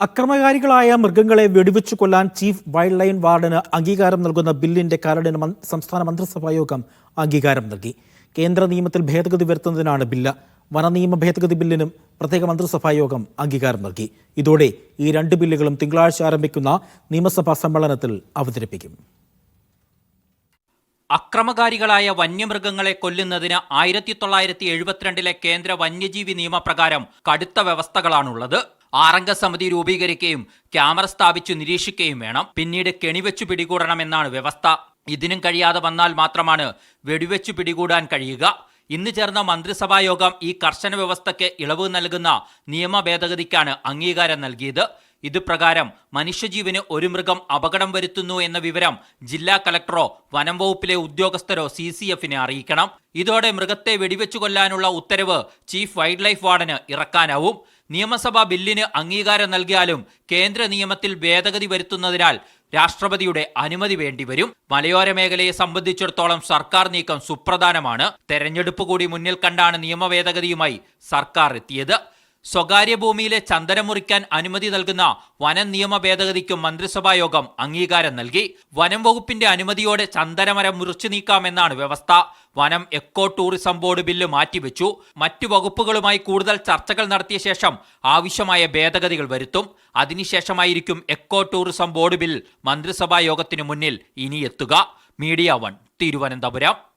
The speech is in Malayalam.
അക്രമകാരികളായ മൃഗങ്ങളെ വെടിവെച്ചു കൊല്ലാൻ ചീഫ് വൈൽഡ് ലൈൻ വാർഡന് അംഗീകാരം നൽകുന്ന ബില്ലിന്റെ കരടിന് സംസ്ഥാന മന്ത്രിസഭാ യോഗം അംഗീകാരം നൽകി. കേന്ദ്ര നിയമത്തിൽ ഭേദഗതി വരുത്തുന്നതിനാണ് ബില്ല്. വനനിയമ ഭേദഗതി ബില്ലിനും പ്രത്യേക മന്ത്രിസഭാ യോഗം അംഗീകാരം നൽകി. ഇതോടെ ഈ രണ്ട് ബില്ലുകളും തിങ്കളാഴ്ച ആരംഭിക്കുന്ന നിയമസഭാ സമ്മേളനത്തിൽ അവതരിപ്പിക്കും. അക്രമകാരികളായ വന്യമൃഗങ്ങളെ കൊല്ലുന്നതിന് ആയിരത്തി തൊള്ളായിരത്തി എഴുപത്തിരണ്ടിലെ കേന്ദ്ര വന്യജീവി നിയമപ്രകാരം കടുത്ത വ്യവസ്ഥകളാണുള്ളത്. ആറംഗ സമിതി രൂപീകരിക്കുകയും ക്യാമറ സ്ഥാപിച്ചു നിരീക്ഷിക്കുകയും വേണം. പിന്നീട് കെണിവെച്ചു പിടികൂടണമെന്നാണ് വ്യവസ്ഥ. ഇതിനും കഴിയാതെ വന്നാൽ മാത്രമാണ് വെടിവെച്ചു പിടികൂടാൻ കഴിയുക. ഇന്ന് ചേർന്ന മന്ത്രിസഭാ യോഗം ഈ കർശന വ്യവസ്ഥയ്ക്ക് ഇളവ് നൽകുന്ന നിയമ ഭേദഗതിക്കാണ് അംഗീകാരം നൽകിയത്. ഇത് പ്രകാരം മനുഷ്യജീവന് ഒരു മൃഗം അപകടം വരുത്തുന്നു എന്ന വിവരം ജില്ലാ കലക്ടറോ വനം വകുപ്പിലെ ഉദ്യോഗസ്ഥരോ സി സി എഫിനെ അറിയിക്കണം. ഇതോടെ മൃഗത്തെ വെടിവെച്ചു കൊല്ലാനുള്ള ഉത്തരവ് ചീഫ് വൈൽഡ് ലൈഫ് വാർഡന് ഇറക്കാനാവും. നിയമസഭാ ബില്ലിന് അംഗീകാരം നൽകിയാലും കേന്ദ്ര നിയമത്തിൽ ഭേദഗതി വരുത്തുന്നതിനാൽ രാഷ്ട്രപതിയുടെ അനുമതി വേണ്ടിവരും. മലയോര മേഖലയെ സംബന്ധിച്ചിടത്തോളം സർക്കാർ നീക്കം സുപ്രധാനമാണ്. തെരഞ്ഞെടുപ്പ് കൂടി മുന്നിൽ കണ്ടാണ് നിയമ സർക്കാർ എത്തിയത്. സ്വകാര്യ ഭൂമിയിലെ ചന്ദനം മുറിക്കാൻ അനുമതി നൽകുന്ന വനം നിയമ ഭേദഗതിക്കും മന്ത്രിസഭാ യോഗം അംഗീകാരം നൽകി. വനം വകുപ്പിന്റെ അനുമതിയോടെ ചന്ദനമരം മുറിച്ചു നീക്കാമെന്നാണ് വ്യവസ്ഥ. വനം എക്കോ ടൂറിസം ബോർഡ് ബില്ല് മാറ്റിവെച്ചു. മറ്റു വകുപ്പുകളുമായി കൂടുതൽ ചർച്ചകൾ നടത്തിയ ശേഷം ആവശ്യമായ ഭേദഗതികൾ വരുത്തും. അതിനുശേഷമായിരിക്കും എക്കോ ടൂറിസം ബോർഡ് ബിൽ മന്ത്രിസഭാ യോഗത്തിനു മുന്നിൽ ഇനിയെത്തുക. Media one Thiruvananthapuram.